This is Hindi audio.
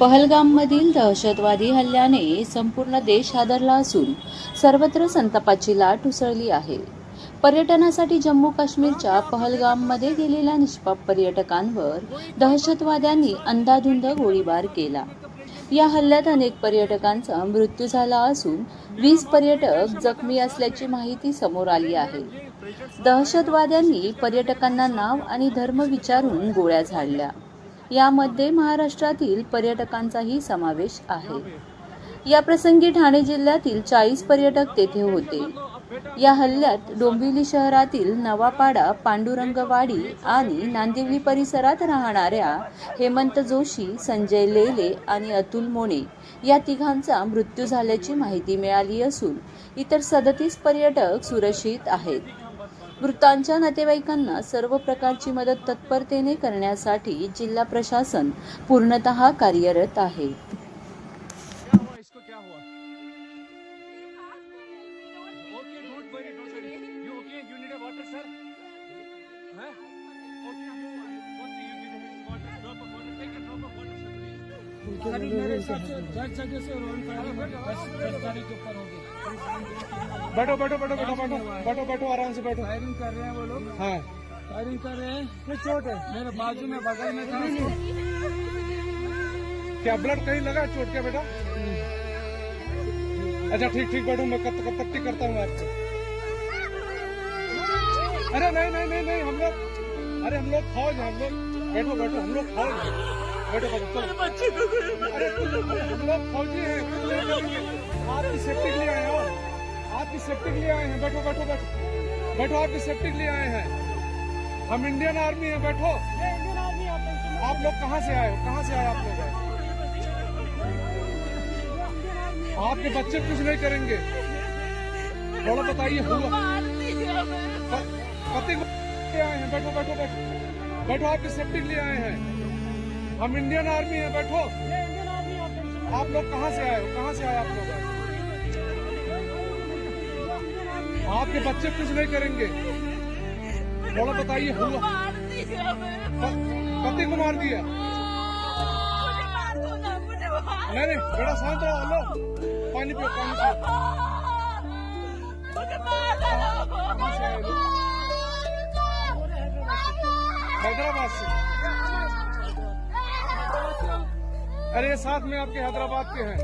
पहलगाममधील दहशतवादी हल्ल्याने संपूर्ण देश हादरला असून सर्वत्र संतापाची लाट उसळली आहे. पर्यटनासाठी जम्मू काश्मीरच्या पहलगाममध्ये गेलेल्या निष्पाप पर्यटकांवर दहशतवाद्यांनी अंधाधुंद गोळीबार केला. या हल्ल्यात अनेक पर्यटकांचा मृत्यू झाला असून वीस पर्यटक जखमी असल्याची माहिती समोर आली आहे. दहशतवाद्यांनी पर्यटकांना नाव आणि धर्म विचारून गोळ्या झाडल्या. यामध्ये महाराष्ट्रातील पर्यटकांचाही समावेश आहे. या प्रसंगी ठाणे जिल्ह्यातील चाळीस पर्यटक तेथे होते. या हल्ल्यात डोंबिवली शहरातील नवापाडा पांडुरंगवाडी आणि नांदिवली परिसरात राहणाऱ्या हेमंत जोशी संजय लेले आणि अतुल मोणे या तिघांचा मृत्यू झाल्याची माहिती मिळाली असून इतर सदतीस पर्यटक सुरक्षित आहेत. मृतांच्या नातेवाईकांना सर्व प्रकारची मदत तत्परतेने करण्यासाठी जिल्हा प्रशासन पूर्णतः कार्यरत आहे. बैठो बैठो बैठो बैठो बैठो बैठो बैठो आराम से बैठो। फायरिंग कर रहे हैं वो लोग। हाँ। फायरिंग कर रहे हैं। ये चोट है। मेरे बाजू में बगल में था। क्या ब्लड कहीं लगा चोट क्या बेटा? अच्छा ठीक ठीक बैठो मैं कत, कत, पट्टी करता हूँ आपको। अरे नहीं नहीं नहीं नहीं हम लोग अरे हम लोग फौज हैं हम लोग। बैठो बैठो हम लोग फौज बैठो बैठो अरे हम लोग फौजी हैं आपकी सेफ्टी के लिए आपकी सेफ्टी के लिए आए हैं। बैठो बैठो बैठो। बैठो आपकी सेफ्टी के लिए आए हैं। हम इंडियन आर्मी हैं, बैठो। आप लोग कहाँ से आए हो? कहाँ से आए आप लोग? आपके बच्चे कुछ नहीं करेंगे। थोड़ा बताइए, हुआ। पति आए हैं। बैठो बैठो बैठो। बैठो आपकी सेफ्टी के लिए आए हैं। हम इंडियन आर्मी हैं, बैठो। आप लोग कहाँ से आए हो? कहाँ से आए आप लोग? आपके बच्चे कुछ नहीं करेंगे। थोड़ा बताइए हुआ। पति को मार दिया? नहीं नहीं बेटा शांत रहो हेलो पानी पियो पानी पियो? हैदराबाद से। अरे साथ में आपके हैदराबाद के हैं।